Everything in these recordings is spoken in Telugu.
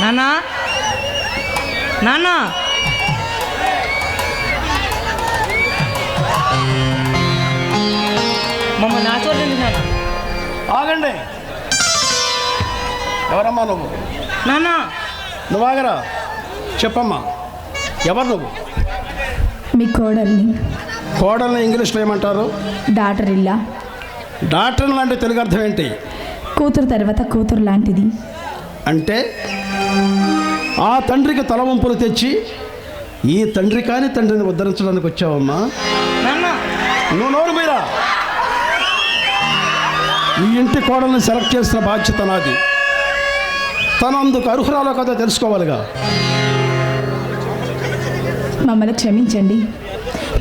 నాన్న? నాన్న? మమ్మల్ని ఆశీర్వదించు నాన్న. ఆగండి. ఎవరమ్మా నువ్వు? నాన్న. నువ్వు ఆగరా? చెప్పమ్మా. ఎవరు నువ్వు? మీ కోడల్ని. కోడల్ని ఇంగ్లీష్లో ఏమంటారు? డాటర్ ఇల్లా డాక్టర్ లాంటి తెలుగు అర్థం ఏంటి? కూతురు తర్వాత కూతురు లాంటిది. అంటే ఆ తండ్రికి తల వంపులు తెచ్చి ఈ తండ్రి కాని తండ్రిని ఉద్ధరించడానికి వచ్చావమ్మా. నాన్న. నువ్వు నోరు మీరా? ఈ ఇంటి కోడల్ని సెలెక్ట్ చేసిన బాధ్యత నాది. తను అందుకు అర్హురాలో కదా తెలుసుకోవాలిగా. మమ్మల్ని క్షమించండి.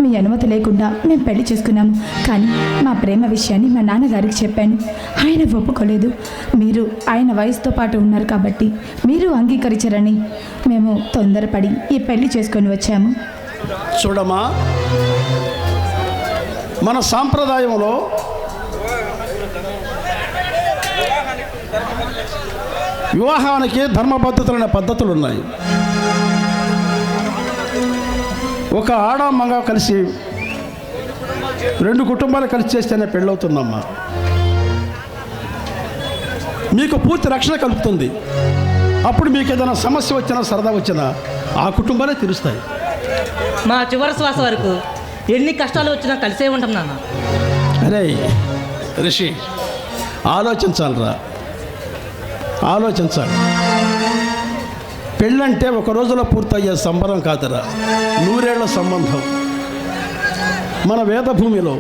మీ అనుమతి లేకుండా మేము పెళ్ళి చేసుకున్నాము కానీ మా ప్రేమ విషయాన్ని మా నాన్నగారికి చెప్పాను. ఆయన ఒప్పుకోలేదు. మీరు ఆయన వయసుతో పాటు ఉన్నారు కాబట్టి మీరు అంగీకరించరని మేము తొందరపడి ఈ పెళ్ళి చేసుకొని వచ్చాము. చూడమ్మా మన సాంప్రదాయంలో వివాహానికి ధర్మబద్ధతులైన పద్ధతులు ఉన్నాయి ఒక ఆడ మగ కలిసి రెండు కుటుంబాలు కలిసి చేస్తేనే పెళ్ళవుతుందమ్మా. మీకు పూర్తి రక్షణ కలుపుతుంది అప్పుడు మీకు ఏదైనా సమస్య వచ్చినా సరదా వచ్చినా ఆ కుటుంబాలే తీరుస్తాయి. మా చివరి శ్వాస వరకు ఎన్ని కష్టాలు వచ్చినా కలిసే ఉంటాం నాన్న. అరే రిషి ఆలోచించాలిరా. ఆలోచించాలి. పెళ్ళంటే ఒక రోజులో పూర్తయ్యే సంబరం కాదురా. నూరేళ్ళ సంబంధం. మన వేదభూమిలో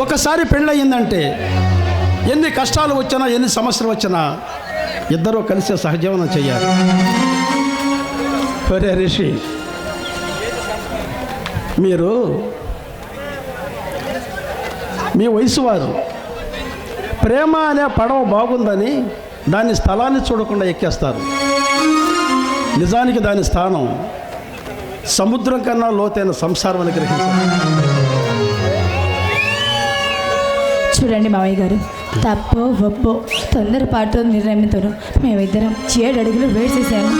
ఒకసారి పెళ్ళయిందంటే ఎన్ని కష్టాలు వచ్చినా ఎన్ని సమస్యలు వచ్చినా ఇద్దరూ కలిసి సహజీవనం చేయాలి. ఒరే రిషి మీరు మీ వయసు వారు. ప్రేమ అనే పడవ బాగుందని దాని స్థలాన్ని చూడకుండా ఎక్కేస్తారు. నిజానికి దాని స్థానం సముద్రం కన్నా లోతైన సంసారం అని గ్రహించాలి చూడండి మావయ్య గారు. తప్పో ఒప్పో తొందరపాటు నిర్ణయంతో మేమిద్దరం ఏడు అడుగులు వేసేసాము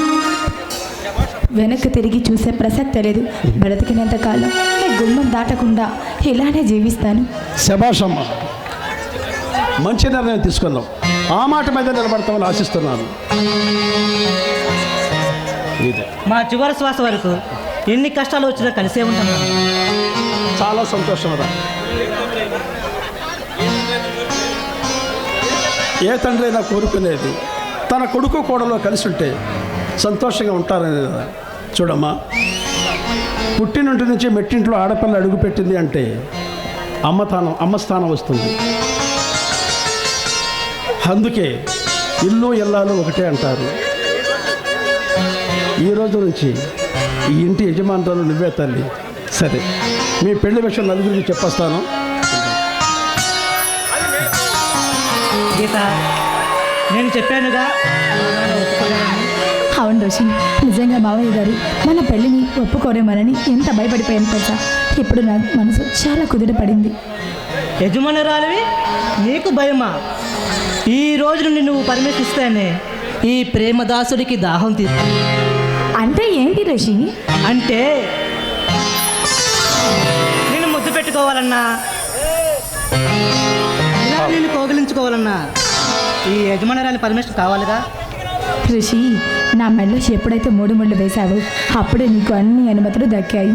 వెనక్కి తిరిగి చూసే ప్రసక్తి లేదు. బ్రతికినంత కాలం మీ గుమ్మం దాటకుండా ఇలానే జీవిస్తాను. శభాషమ్మ మంచి నిర్ణయం తీసుకున్నాం ఆ మాట మీద నిలబడతామని ఆశిస్తున్నాను. మా చివరి శ్వాస వరకు ఎన్ని కష్టాలు వచ్చినా కలిసే ఉంటాం చాలా సంతోషం రా ఏ తండ్రి అయినా కోరుకునేది తన కొడుకు కోడలో కలిసి ఉంటే సంతోషంగా ఉంటారని చూడమ్మా పుట్టినింటి నుంచి మెట్టింట్లో ఆడపిల్ల అడుగుపెట్టింది అంటే అమ్మతానం అమ్మ స్థానం వస్తుంది. అందుకే ఇల్లు ఇల్లాలు ఒకటే అంటారు. ఈ రోజు నుంచి ఈ ఇంటి యజమానురాలు నువ్వే తల్లి. సరే మీ పెళ్ళి విషయం నలుగురికి చెప్పొస్తాను. గీత నేను చెప్పానుగా. అవును రోషిని నిజంగా మావయ్య గారు మన పెళ్ళిని ఒప్పుకోరేమోనని ఎంత భయపడిపోయాను తెలుసా? ఇప్పుడు నా మనసు చాలా కుదుట పడింది. యజమానురాలివి నీకు భయమా? ఈ రోజు నుండి నువ్వు పర్మిషన్ ఇస్తేనే ఈ ప్రేమదాసుడికి దాహం తీరు అంటే ఏంటి రోషి అంటే నేను ముద్దు పెట్టుకోవాలన్నా ఇలా నేను కోగిలించుకోవాలన్నా ఈ యజమానురాలి పర్మిషన్ కావాలిగా? ఋషి నా మెడలో ఎప్పుడైతే మూడు ముళ్ళు వేశావో అప్పుడే నీకు అన్ని అనుమతులు దక్కాయి.